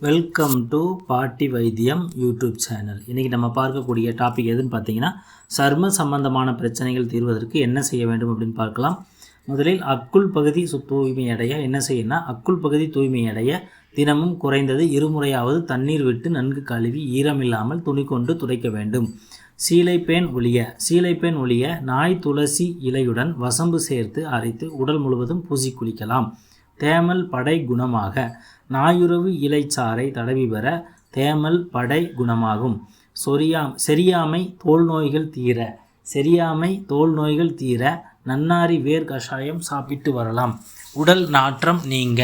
Welcome to பாட்டி வைத்தியம் YouTube channel இன்றைக்கி நம்ம பார்க்கக்கூடிய டாபிக் எதுன்னு பார்த்தீங்கன்னா சர்ம சம்பந்தமான பிரச்சனைகள் தீர்வதற்கு என்ன செய்ய வேண்டும் அப்படின்னு பார்க்கலாம். முதலில் அக்குள் பகுதி சு தூய்மை அடைய என்ன செய்யணும்னா அக்குள் பகுதி தூய்மை அடைய தினமும் குறைந்தது இருமுறையாவது தண்ணீர் விட்டு நன்கு கழுவி ஈரமில்லாமல் துணி கொண்டு துடைக்க வேண்டும். சீலைப்பேன் ஒளிய சீலைப்பேன் ஒளிய நாய் துளசி இலையுடன் வசம்பு சேர்த்து அரைத்து உடல் முழுவதும் பூசி குளிக்கலாம். தேமல் படை குணமாக. நாயுறவு இலைச்சாறை தடவி பெற தேமல் படை குணமாகும். சொரியா செரியாமை தோல் நோய்கள் தீர செரியாமை தோல் நோய்கள் தீர நன்னாரி வேர் கஷாயம் சாப்பிட்டு வரலாம். உடல் நாற்றம் நீங்க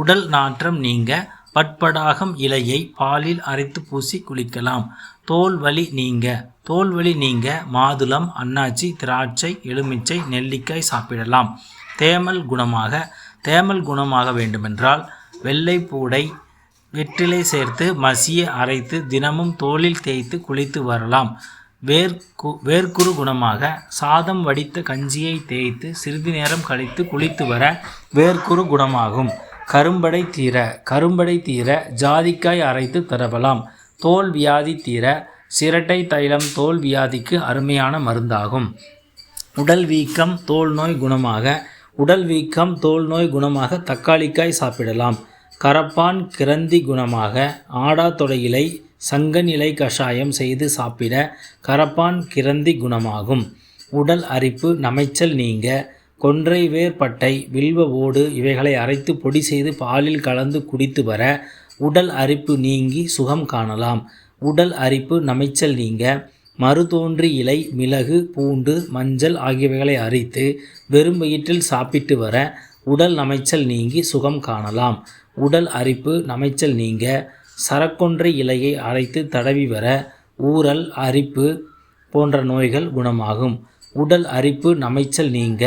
உடல் நாற்றம் நீங்க பட்படாகம் இலையை பாலில் அரைத்து பூசி குளிக்கலாம். தோல் வலி நீங்க தோல் வலி நீங்க மாதுளம் அன்னாச்சி திராட்சை எலுமிச்சை நெல்லிக்காய் சாப்பிடலாம். தேமல் குணமாக தேமல் குணமாக வேண்டுமென்றால் வெள்ளை பூடை வெற்றிலை சேர்த்து மசிய அரைத்து தினமும் தோலில் தேய்த்து குளித்து வரலாம். வேர்க்கு வேர்க்குறு குணமாக சாதம் வடித்த கஞ்சியை தேய்த்து சிறிது நேரம் கழித்து குளித்து வர வேர்க்குறு குணமாகும். கரும்படை தீர கரும்படை தீர ஜாதிக்காய் அரைத்து தரவலாம். தோல் வியாதி தீர சிரட்டை தைலம் தோல் வியாதிக்கு அருமையான மருந்தாகும். உடல் வீக்கம் தோல் நோய் குணமாக உடல் வீக்கம் தோல் நோய் குணமாக தக்காளிக்காய் சாப்பிடலாம். கரப்பான் கிரந்தி குணமாக ஆடா தொடையிலை சங்கன் இலை கஷாயம் செய்து சாப்பிட கரப்பான் கிரந்தி குணமாகும். உடல் அரிப்பு நமைச்சல் நீங்க கொன்றை வேர்பட்டை வில்வ ஓடு இவைகளை அரைத்து பொடி செய்து பாலில் கலந்து குடித்து வர உடல் அரிப்பு நீங்கி சுகம் காணலாம். உடல் அரிப்பு நமைச்சல் நீங்க மறுதோன்றி இலை மிளகு பூண்டு மஞ்சள் ஆகியவைகளை அரித்து வெறும் வயிற்றில் சாப்பிட்டு வர உடல் நமைச்சல் நீங்கி சுகம் காணலாம். உடல் அரிப்பு நமைச்சல் நீங்க. சரக்கொன்றை இலையை அரைத்து தடவி வர ஊறல் அரிப்பு போன்ற நோய்கள் குணமாகும். உடல் அரிப்பு நமைச்சல் நீங்க.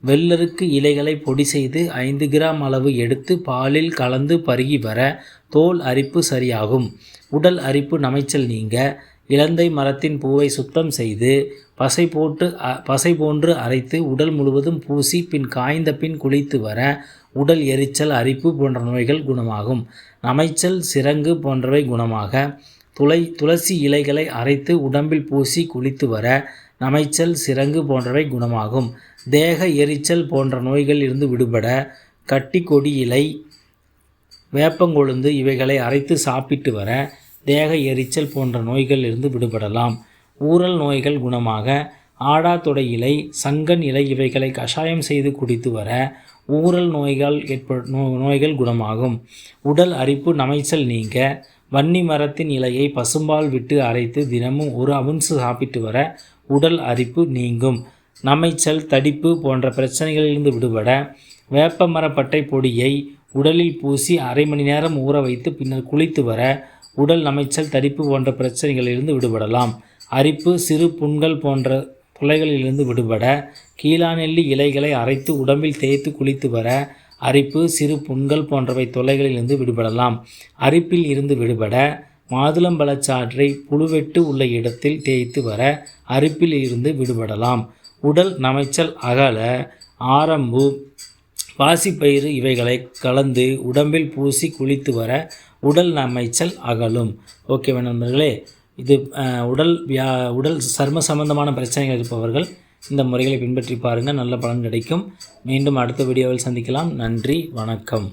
வெள்ளருக்கு இலைகளை பொடி செய்து ஐந்து கிராம் அளவு எடுத்து பாலில் கலந்து பருகி வர தோல் அரிப்பு சரியாகும். உடல் அரிப்பு நமைச்சல் நீங்க. இலந்தை மரத்தின் பூவை சுத்தம் செய்து பசை போட்டு பசை போன்று அரைத்து உடல் முழுவதும் பூசி பின் காய்ந்த பின் குளித்து வர உடல் எரிச்சல் அரிப்பு போன்ற நோய்கள் குணமாகும். நமைச்சல் சிரங்கு போன்றவை குணமாக. துளை துளசி இலைகளை அரைத்து உடம்பில் பூசி குளித்து வர நமைச்சல் சிரங்கு போன்றவை குணமாகும். தேக எரிச்சல் போன்ற நோய்கள் இருந்து விடுபட கட்டி கொடி இலை வேப்பங்கொழுந்து இவைகளை அரைத்து சாப்பிட்டு வர தேக எரிச்சல் போன்ற நோய்கள் இருந்து விடுபடலாம். ஊரல் நோய்கள் குணமாக ஆடாத்தொடை இலை சங்கன் இலை இவைகளை கஷாயம் செய்து குடித்து வர ஊரல் நோய்கள் ஏற்ப நோ நோய்கள் குணமாகும். உடல் அரிப்பு நமைச்சல் நீங்க வன்னி மரத்தின் இலையை பசும்பால் விட்டு அரைத்து தினமும் ஒரு அவுன்சு சாப்பிட்டு வர உடல் அரிப்பு நீங்கும். நமைச்சல் தடிப்பு போன்ற பிரச்சனைகளிலிருந்து விடுபட வேப்ப மரப்பட்டை பொடியை உடலில் பூசி அரை மணி நேரம் ஊற வைத்து பின்னர் குளித்து வர உடல் நமைச்சல் தடிப்பு போன்ற பிரச்சனைகளிலிருந்து விடுபடலாம். அரிப்பு சிறு புண்கள் போன்ற துளைகளிலிருந்து விடுபட கீழாநெல்லி இலைகளை அரைத்து உடம்பில் தேய்த்து குளித்து வர அரிப்பு சிறு புண்கள் போன்றவை தொல்லைகளிலிருந்து விடுபடலாம். அரிப்பில் இருந்து விடுபட மாதுளம்பழச்சாற்றை புழுவெட்டு உள்ள இடத்தில் தேய்த்து வர அரிப்பில் இருந்து விடுபடலாம். உடல் நமைச்சல் அகல ஆரம்பு பாசிப்பயிறு இவைகளை கலந்து உடம்பில் பூசி குளித்து வர உடல் நமைச்சல் அகலும். ஓகேவா நண்பர்களே? இது உடல் வியா உடல் சர்ம சம்பந்தமான பிரச்சனைகள் இருப்பவர்கள் இந்த முறைகளை பின்பற்றி பாருங்கள் நல்ல பலன் கிடைக்கும். மீண்டும் அடுத்த வீடியோவில் சந்திக்கலாம். நன்றி வணக்கம்.